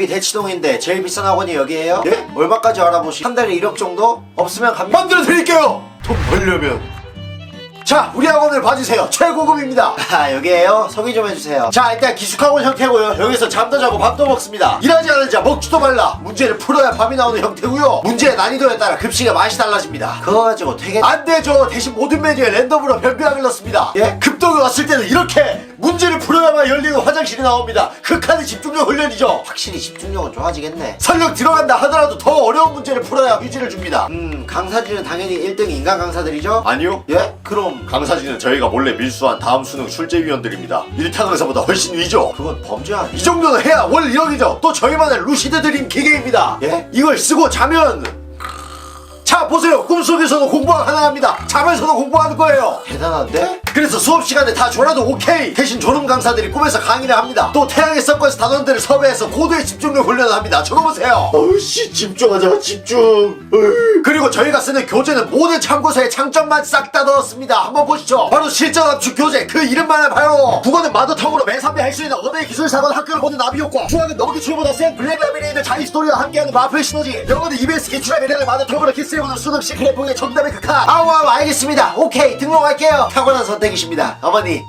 여기 대치동인데 제일 비싼 학원이 여기에요? 예? 얼마까지 알아보시? 한 달에 1억 정도? 없으면 감 만들어 드릴게요. 돈 벌려면. 자, 우리 학원을 봐주세요. 최고급입니다. 아, 여기에요? 소개 좀 해주세요. 자, 일단 기숙학원 형태고요. 여기서 잠도 자고 밥도 먹습니다. 일하지 않은 자 먹지도 말라. 문제를 풀어야 밥이 나오는 형태고요. 문제의 난이도에 따라 급식의 맛이 달라집니다. 그거 가지고 되게 안 되죠. 대신 모든 메뉴에 랜덤으로 별표하기 넣습니다. 예? 급독이 왔을 때는 이렇게 문제를 풀어야만 열리는 화장실이 나옵니다. 극한의 집중력 훈련이죠. 확실히 집중력은 좋아지겠네. 설령 들어간다 하더라도 더 어려운 문제를 풀어야 휴지를 줍니다. 음, 강사진은 당연히 1등 인간 강사들이죠? 아니요. 예? 그럼 강사진은 저희가 몰래 밀수한 다음 수능 출제위원들입니다. 1타 강사보다 훨씬 위죠. 그건 범죄 아니야? 이 정도는 해야 월 1억이죠. 또 저희만의 루시드 드림 기계입니다. 예? 이걸 쓰고 자면 자 보세요. 꿈속에서도 공부가 가능합니다. 자면서도 공부하는 거예요. 대단한데? 그래서 수업 시간에 다 졸아도 오케이. 대신 졸음 강사들이 꿈에서 강의를 합니다. 또 태양의 서커스 단원들을 섭외해서 고도의 집중력 훈련을 합니다. 저거 보세요. 어우씨 집중하자 집중 그리고 저희가 쓰는 교재는 모든 참고서에 장점만 싹 다 넣었습니다. 한번 보시죠. 바로 실전 압축 교재. 그 이름만 알아봐요. 국어는 마더텅으로 매사 비할수 있는 언어의 기술사관 학교를 보는 나비 효과. 중학은 너기 출보다 센 블랙 라미네이드 자이 스토리와 함께하는 마플 시너지. 영어는 EBS 기출의 매력을 마더텅으로 키스해보는 수능 시크릿 보의 정답의 극한. 아우 아우 알겠습니다 오케이 등록할게요 탁월한 선택이십니다 어머니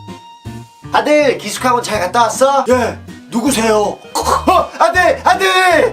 아들 기숙학원 잘 갔다 왔어? 예, 누구세요? 어, 아들 아들